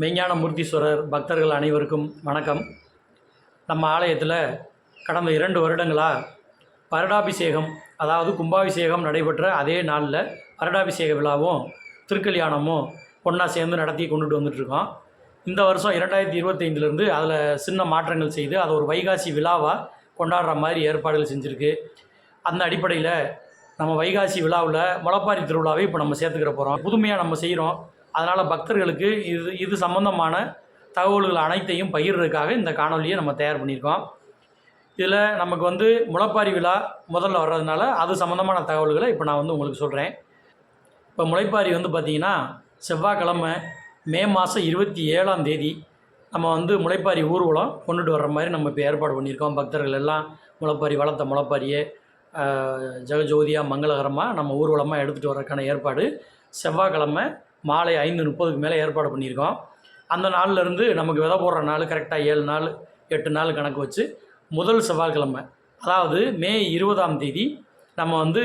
மெய்ஞான மூர்த்தீஸ்வரர் பக்தர்கள் அனைவருக்கும் வணக்கம். நம்ம ஆலயத்தில் கடந்த இரண்டு வருடங்களாக பரடாபிஷேகம் அதாவது கும்பாபிஷேகம் நடைபெற்ற அதே நாளில் பரடாபிஷேக விழாவும் திருக்கல்யாணமும் ஒன்றா சேர்ந்து நடத்தி கொண்டுட்டு வந்துட்ருக்கோம். இந்த வருஷம் இரண்டாயிரத்தி இருபத்தைந்துலேருந்து அதில் சின்ன மாற்றங்கள் செய்து அதை ஒரு வைகாசி விழாவாக கொண்டாடுற மாதிரி ஏற்பாடுகள் செஞ்சுருக்கு. அந்த அடிப்படையில் நம்ம வைகாசி விழாவில் முளப்பாரி திருவிழாவை இப்போ நம்ம சேர்த்துக்கிற போகிறோம் புதுமையாக நம்ம செய்கிறோம் அதனால் பக்தர்களுக்கு இது இது சம்பந்தமான தகவல்கள் அனைத்தையும் பகிர்றதுக்காக இந்த காணொலியை நம்ம தயார் பண்ணியிருக்கோம். இதில் நமக்கு வந்து முளைப்பாரி விழா முதல்ல வர்றதுனால அது சம்மந்தமான தகவல்களை இப்போ நான் வந்து உங்களுக்கு சொல்கிறேன் இப்போ முளைப்பாரி வந்து பார்த்திங்கன்னா செவ்வாய்க்கிழமை மே மாதம் இருபத்தி ஏழாம் தேதி நம்ம வந்து முளைப்பாரி ஊர்வலம் கொண்டுட்டு வர்ற மாதிரி நம்ம இப்போ ஏற்பாடு பண்ணியிருக்கோம். பக்தர்கள் எல்லாம் முளைப்பாரி வளர்த்த முளைப்பாரியை ஜெகஜோதியாக மங்களகரமாக நம்ம ஊர்வலமாக எடுத்துகிட்டு வர்றதுக்கான ஏற்பாடு செவ்வாய்க்கிழமை மாலை ஐந்து முப்பதுக்கு மேலே ஏற்பாடு பண்ணியிருக்கோம். அந்த நாள்ல இருந்து நமக்கு விதை போடுற நாள் கரெக்டாக ஏழு நாள் எட்டு நாள் கணக்கு வச்சு முதல் செவ்வாய்க்கிழமை அதாவது மே இருபதாம் தேதி நம்ம வந்து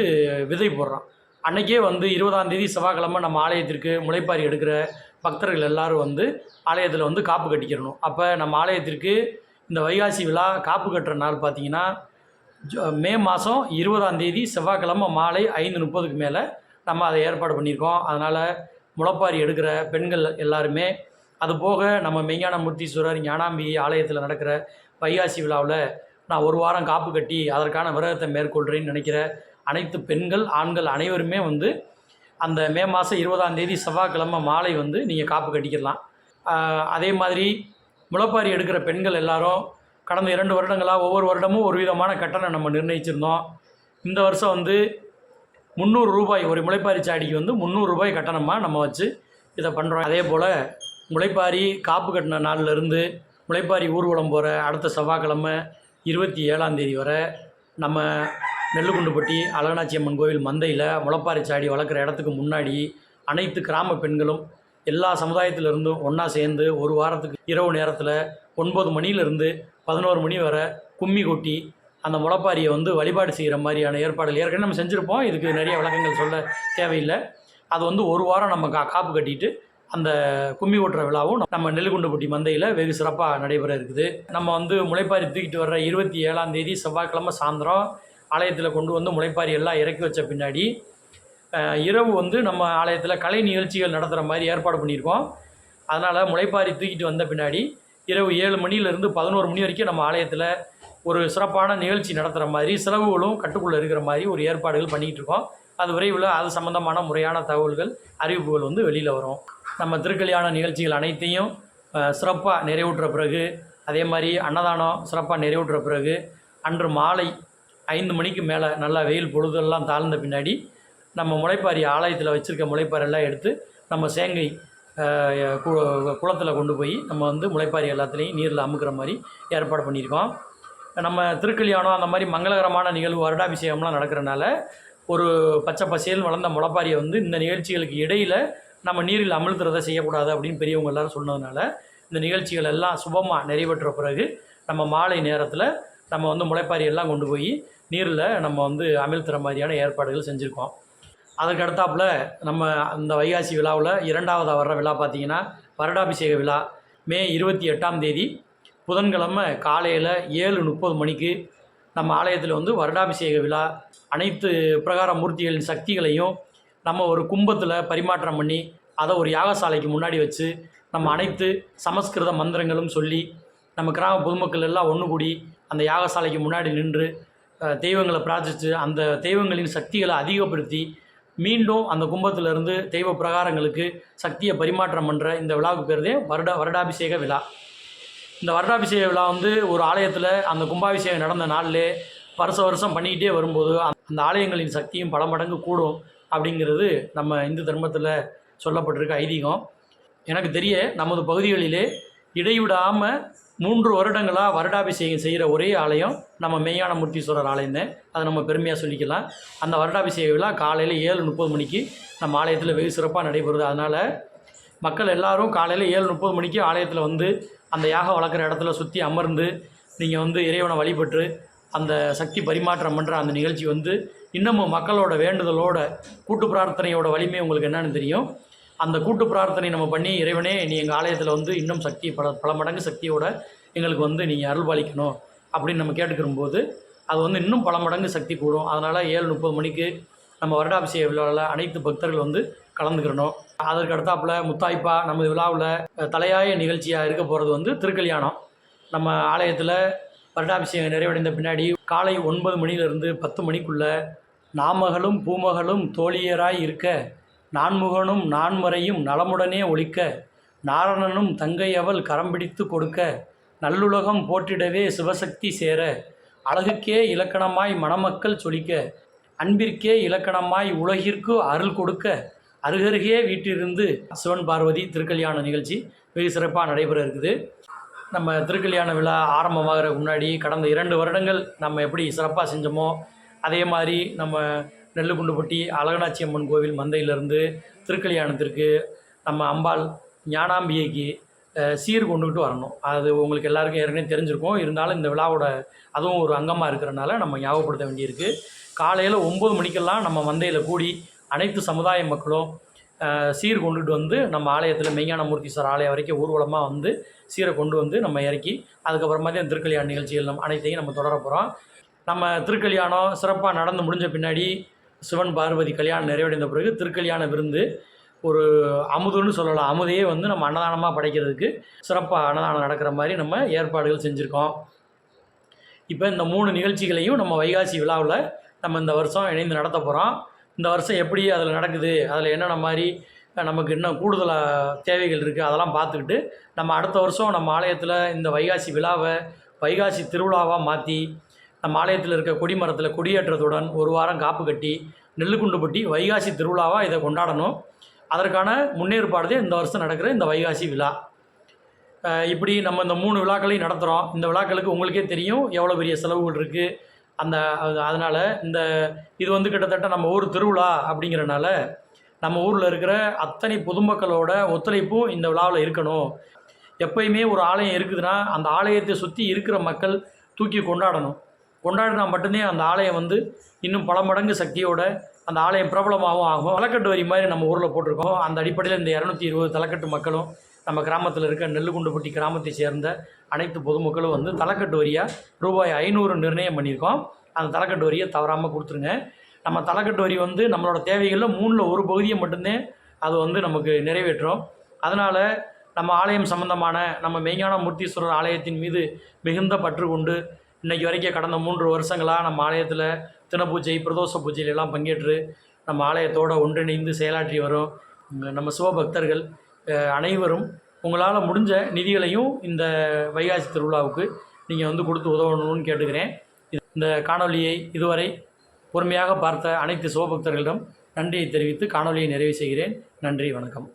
விதை போடுறோம். அன்றைக்கே வந்து இருபதாம் தேதி செவ்வாய்க்கிழமை நம்ம ஆலயத்திற்கு முளைப்பாரி எடுக்கிற பக்தர்கள் எல்லோரும் வந்து ஆலயத்தில் வந்து காப்பு கட்டிக்கிறணும். அப்போ நம்ம ஆலயத்திற்கு இந்த வைகாசி விழா காப்பு கட்டுற நாள் பார்த்திங்கன்னா ஜ- மே மாதம் இருபதாம் தேதி செவ்வாய்க்கிழமை மாலை ஐந்து முப்பதுக்கு மேலே நம்ம அதை ஏற்பாடு பண்ணியிருக்கோம். அதனால் முளப்பாரி எடுக்கிற பெண்கள் எல்லாருமே அது போக நம்ம மெய்ஞான மூர்த்தீஸ்வரர் ஞானாம்பிகை ஆலயத்தில் நடக்கிற வைகாசி விழாவில் நான் ஒரு வாரம் காப்பு கட்டி அதற்கான விரதத்தை மேற்கொள்கிறேன்னு நினைக்கிற அனைத்து பெண்கள் ஆண்கள் அனைவருமே வந்து அந்த மே மாதம் இருபதாம் தேதி செவ்வாய்க்கிழமை மாலை வந்து நீங்கள் காப்பு கட்டிக்கலாம் அதே மாதிரி முளைப்பாரி எடுக்கிற பெண்கள் எல்லாரும் கடந்த இரண்டு வருடங்களாக ஒவ்வொரு வருடமும் ஒரு விதமான கட்டணம் நம்ம நிர்ணயிச்சிருந்தோம். இந்த வருஷம் வந்து முந்நூறு ரூபாய் ஒரு முளைப்பாரி சாடிக்கு வந்து முந்நூறு ரூபாய் கட்டணமாக நம்ம வச்சு இதை பண்ணுறோம் அதே போல் முளைப்பாரி காப்பு கட்டின நாள்லேருந்து முளைப்பாரி ஊர்வலம் போகிற அடுத்த செவ்வாய்க்கிழமை இருபத்தி ஏழாந்தேதி வரை நம்ம நெல்லுக்குண்டுப்பட்டி அழகனாச்சி அம்மன் கோவில் மந்தையில் முளைப்பாரி சாடி வளர்க்குற இடத்துக்கு முன்னாடி அனைத்து கிராம பெண்களும் எல்லா சமுதாயத்திலிருந்தும் ஒன்றா சேர்ந்து ஒரு வாரத்துக்கு இரவு நேரத்தில் ஒன்பது மணியிலிருந்து பதினோரு மணி வரை கும்மி கொட்டி அந்த முளைப்பாரியை வந்து வழிபாடு செய்கிற மாதிரியான ஏற்பாடுகள் ஏற்கனவே நம்ம செஞ்சுருப்போம். இதுக்கு நிறைய விளக்கங்கள் சொல்ல தேவையில்லை. அது வந்து ஒரு வாரம் நம்ம கா காப்பு கட்டிட்டு அந்த கும்மி ஓட்டுற விழாவும் நம்ம நெல்லுகுண்டுப்பட்டி மந்தையில் வெகு சிறப்பாக நடைபெற இருக்குது. நம்ம வந்து முளைப்பாரி தூக்கிட்டு வர்ற இருபத்தி ஏழாம் தேதி செவ்வாய்க்கிழமை சாயந்தரம் ஆலயத்தில் கொண்டு வந்து முளைப்பாரி எல்லாம் இறக்கி வச்ச பின்னாடி இரவு வந்து நம்ம ஆலயத்தில் கலை நிகழ்ச்சிகள் நடத்துகிற மாதிரி ஏற்பாடு பண்ணியிருக்கோம். அதனால் முளைப்பாரி தூக்கிட்டு வந்த பின்னாடி இரவு ஏழு மணிலேருந்து பதினோரு மணி வரைக்கும் நம்ம ஆலயத்தில் ஒரு சிறப்பான நிகழ்ச்சி நடத்துகிற மாதிரி செலவுகளும் கட்டுக்குள்ளே இருக்கிற மாதிரி ஒரு ஏற்பாடுகள் பண்ணிகிட்டு இருக்கோம். அது விரைவில் அது சம்மந்தமான முறையான தகவல்கள் அறிவிப்புகள் வந்து வெளியில் வரும். நம்ம திருக்கல்யாண நிகழ்ச்சிகள் அனைத்தையும் சிறப்பாக நிறைவுற்ற பிறகு அதே மாதிரி அன்னதானம் சிறப்பாக நிறைவுற்ற பிறகு அன்று மாலை ஐந்து மணிக்கு மேலே நல்லா வெயில் பொழுதெல்லாம் தாழ்ந்த பின்னாடி நம்ம முளைப்பாரி ஆலயத்தில் வச்சுருக்க முளைப்பாறையெல்லாம் எடுத்து நம்ம சேங்கை குளத்தில் கொண்டு போய் நம்ம வந்து முளைப்பாரி எல்லாத்துலேயும் நீரில் அமுக்கிற மாதிரி ஏற்பாடு பண்ணியிருக்கோம். நம்ம திருக்கல்யாணம் அந்த மாதிரி மங்களகரமான நிகழ்வு வருடாபிஷேகம்லாம் நடக்கிறனால ஒரு பச்சை பசேல் வளர்ந்த முளைப்பாரியை வந்து இந்த நிகழ்ச்சிகளுக்கு இடையில் நம்ம நீரில் அமிழ்த்துறதை செய்யக்கூடாது அப்படின்னு பெரியவங்க எல்லாரும் சொன்னதுனால இந்த நிகழ்ச்சிகள் எல்லாம் சுபமாக நிறைவேற்ற பிறகு நம்ம மாலை நேரத்தில் நம்ம வந்து முளைப்பாரி எல்லாம் கொண்டு போய் நீரில் நம்ம வந்து அமிழ்த்துற மாதிரியான ஏற்பாடுகள் செஞ்சுருக்கோம். அதற்கு அடுத்தாப்புல நம்ம அந்த வைகாசி விழாவில் இரண்டாவதாக வர்ற விழா பார்த்தீங்கன்னா வருடாபிஷேக விழா மே இருபத்தி எட்டாம் தேதி புதன்கிழமை காலையில் ஏழு முப்பது மணிக்கு நம்ம ஆலயத்தில் வந்து வருடாபிஷேக விழா. அனைத்து பிரகார மூர்த்திகளின் சக்திகளையும் நம்ம ஒரு கும்பத்தில் பரிமாற்றம் பண்ணி அதை ஒரு யாகசாலைக்கு முன்னாடி வச்சு நம்ம அனைத்து சமஸ்கிருத மந்திரங்களும் சொல்லி நம்ம கிராம பொதுமக்கள் எல்லாம் ஒன்று கூடி அந்த யாகசாலைக்கு முன்னாடி நின்று தெய்வங்களை பிரார்த்தித்து அந்த தெய்வங்களின் சக்திகளை அதிகப்படுத்தி மீண்டும் அந்த கும்பத்திலிருந்து தெய்வ பிரகாரங்களுக்கு சக்தியை பரிமாற்றம் பண்ணுற இந்த விழாவுக்கு பேர் வருட வருடாபிஷேக விழா. இந்த வருடாபிஷேக விழா வந்து ஒரு ஆலயத்தில் அந்த கும்பாபிஷேகம் நடந்த நாளிலே வருஷ வருஷம் பண்ணிக்கிட்டே வரும்போது அந்த- ஆலயங்களின் சக்தியும் பல மடங்கு கூடும் அப்படிங்கிறது நம்ம இந்து தர்மத்தில் சொல்லப்பட்டிருக்க ஐதீகம். எனக்கு தெரிய நமது பகுதிகளிலே இடைவிடாமல் மூன்று வருடங்களாக வருடாபிஷேகம் செய்கிற ஒரே ஆலயம் நம்ம மெய்யான மூர்த்தீஸ்வரர் ஆலயம் தான். அதை நம்ம பெருமையாக சொல்லிக்கலாம். அந்த வருடாபிஷேக விழா காலையில் ஏழு முப்பது மணிக்கு நம்ம ஆலயத்தில் வெகு சிறப்பாக நடைபெறுது. அதனால் மக்கள் எல்லோரும் காலையில் ஏழு முப்பது மணிக்கு ஆலயத்தில் வந்து அந்த யாகம் வளர்க்குற இடத்துல சுற்றி அமர்ந்து நீங்கள் வந்து இறைவனை வழிபட்டு அந்த சக்தி பரிமாற்றம் பண்ணுற அந்த நிகழ்ச்சி வந்து இன்னமும் மக்களோட வேண்டுதலோட கூட்டு பிரார்த்தனையோட வலிமை உங்களுக்கு என்னன்னு தெரியும். அந்த கூட்டு பிரார்த்தனை நம்ம பண்ணி இறைவனே நீ எங்கள் ஆலயத்தில் வந்து இன்னும் சக்தி பல பல மடங்கு சக்தியோட எங்களுக்கு வந்து நீங்கள் அருள்பாலிக்கணும் அப்படின்னு நம்ம கேட்டுக்கிறம்போது அது வந்து இன்னும் பல மடங்கு சக்தி கூடும். அதனால் ஏழு முப்பது மணிக்கு நம்ம வருடாபிஷேக விழாவில் அனைத்து பக்தர்கள் வந்து கலந்துக்கிறணும் அதற்கு அடுத்தாப்புல முத்தாய்ப்பா நமது விழாவில் தலையாய நிகழ்ச்சியாக இருக்க போகிறது வந்து திருக்கல்யாணம். நம்ம ஆலயத்தில் வருடாபிஷேகம் நிறைவடைந்த பின்னாடி காலை ஒன்பது மணியிலிருந்து பத்து மணிக்குள்ளே நாமகளும் பூமகளும் தோழியராய் இருக்க நான்முகனும் நான்மறையும் நலமுடனே ஒழிக்க நாரணனும் தங்கையவள் கரம் பிடித்து கொடுக்க நல்லுலகம் போற்றிடவே சிவசக்தி சேர அழகுக்கே இலக்கணமாய் மணமக்கள் சொலிக்க அன்பிற்கே இலக்கணமாய் உலகிற்கு அருள் கொடுக்க அருகருகே வீட்டிலிருந்து சிவன் பார்வதி திருக்கல்யாண நிகழ்ச்சி வெகு சிறப்பாக நடைபெற இருக்குது. நம்ம திருக்கல்யாண விழா ஆரம்பமாகிற முன்னாடி கடந்த இரண்டு வருடங்கள் நம்ம எப்படி சிறப்பாக செஞ்சோமோ அதே மாதிரி நம்ம நெல்லுகுண்டுப்பட்டி அழகனாச்சி அம்மன் கோவில் மந்தையிலேருந்து திருக்கல்யாணத்திற்கு நம்ம அம்பாள் ஞானாம்பிகைக்கு சீர் கொண்டுகிட்டு வரணும். அது உங்களுக்கு எல்லாருக்கும் ஏற்கனவே தெரிஞ்சிருக்கும். இருந்தாலும் இந்த விழாவோட அதுவும் ஒரு அங்கமாக இருக்கிறனால நம்ம ஞாபகப்படுத்த வேண்டியிருக்கு. காலையில் ஒம்பது மணிக்கெல்லாம் நம்ம மந்தையில் கூடி அனைத்து சமுதாய மக்களும் சீர் கொண்டுட்டு வந்து நம்ம ஆலயத்தில் மெய்ஞான மூர்த்தீஸ்வரர் ஆலயம் வரைக்கும் ஊர்வலமாக வந்து சீரை கொண்டு வந்து நம்ம இறக்கி அதுக்கப்புறமா தான் திருக்கல்யாண நிகழ்ச்சிகள் நம்ம அனைத்தையும் நம்ம தொடர போகிறோம் நம்ம திருக்கல்யாணம் சிறப்பாக நடந்து முடிஞ்ச பின்னாடி சிவன் பார்வதி கல்யாணம் நிறைவடைந்த பிறகு திருக்கல்யாண விருந்து ஒரு அமுதுன்னு சொல்லலாம். அமுதையே வந்து நம்ம அன்னதானமாக படைக்கிறதுக்கு சிறப்பாக அன்னதானம் நடக்கிற மாதிரி நம்ம ஏற்பாடுகள் செஞ்சுருக்கோம். இப்போ இந்த மூணு நிகழ்ச்சிகளையும் நம்ம வைகாசி விழாவில் நம்ம இந்த வருஷம் இணைந்து நடத்த போகிறோம் இந்த வருஷம் எப்படி அதில் நடக்குது அதில் என்னென்ன மாதிரி நமக்கு இன்னும் கூடுதலாக தேவைகள் இருக்குது அதெல்லாம் பார்த்துக்கிட்டு நம்ம அடுத்த வருஷம் நம்ம ஆலயத்தில் இந்த வைகாசி விழாவை வைகாசி திருவிழாவாக மாற்றி நம்ம ஆலயத்தில் இருக்க கொடிமரத்தில் கொடியேற்றத்துடன் ஒரு வாரம் காப்பு கட்டி நெல்லுக்குண்டுப்பட்டி வைகாசி திருவிழாவாக இதை கொண்டாடணும். அதற்கான முன்னேற்பாடு இந்த வருஷம் நடக்கிற இந்த வைகாசி விழா. இப்படி நம்ம இந்த மூணு விழாக்களையும் நடத்துகிறோம் இந்த விழாக்களுக்கு உங்களுக்கே தெரியும் எவ்வளோ பெரிய செலவுகள் இருக்குது அந்த அதனால் இந்த இது வந்து கிட்டத்தட்ட நம்ம ஊர் திருவிழா அப்படிங்கிறனால நம்ம ஊரில் இருக்கிற அத்தனை பொதுமக்களோட ஒத்துழைப்பும் இந்த விழாவில் இருக்கணும். எப்பயுமே ஒரு ஆலயம் இருக்குதுன்னா அந்த ஆலயத்தை சுற்றி இருக்கிற மக்கள் தூக்கி கொண்டாடணும். கொண்டாடினா மட்டும்தான் அந்த ஆலயம் வந்து இன்னும் பல மடங்கு சக்தியோட அந்த ஆலயம் பிரபலமாகவும் ஆகும். தலைக்கட்டு வரி மாதிரி நம்ம ஊரில் போட்டிருக்கோம். அந்த அடிப்படையில் இந்த இரநூத்தி இருபது தலைக்கட்டு மக்களும் நம்ம கிராமத்தில் இருக்க நெல்லுகுண்டுப்பட்டி கிராமத்தை சேர்ந்த அனைத்து பொதுமக்களும் வந்து தலைக்கட்டு வரியாக ரூபாய் ஐநூறு நிர்ணயம் பண்ணியிருக்கோம். அந்த தலைக்கட்டு வரியை தவறாமல் கொடுத்துருங்க. நம்ம தலைக்கட்டு வரி வந்து நம்மளோட தேவைகளில் மூணில் ஒரு பகுதியை மட்டும்தான் அது வந்து நமக்கு நிறைவேற்றும். அதனால் நம்ம ஆலயம் சம்பந்தமான நம்ம மெய்ஞான மூர்த்தீஸ்வரர் ஆலயத்தின் மீது மிகுந்த பற்று கொண்டு இன்றைக்கி வரைக்கும் கடந்த மூன்று வருஷங்களாக நம்ம ஆலயத்தில் தினப்பூஜை பிரதோஷ பூஜையில எல்லாம் பங்கேற்று நம்ம ஆலயத்தோடு ஒன்றிணைந்து செயலாற்றி வரும். நம்ம சிவபக்தர்கள் அனைவரும் உங்களால் முடிஞ்ச நிதிகளையும் இந்த வைகாசி திருவிழாவுக்கு நீங்கள் வந்து கொடுத்து உதவணும்னு கேட்டுக்கிறேன். இது- இந்த காணொளியை இதுவரை பொறுமையாக பார்த்த அனைத்து சிவபக்தர்களிடம் நன்றியை தெரிவித்து காணொளியை நிறைவு செய்கிறேன். நன்றி வணக்கம்.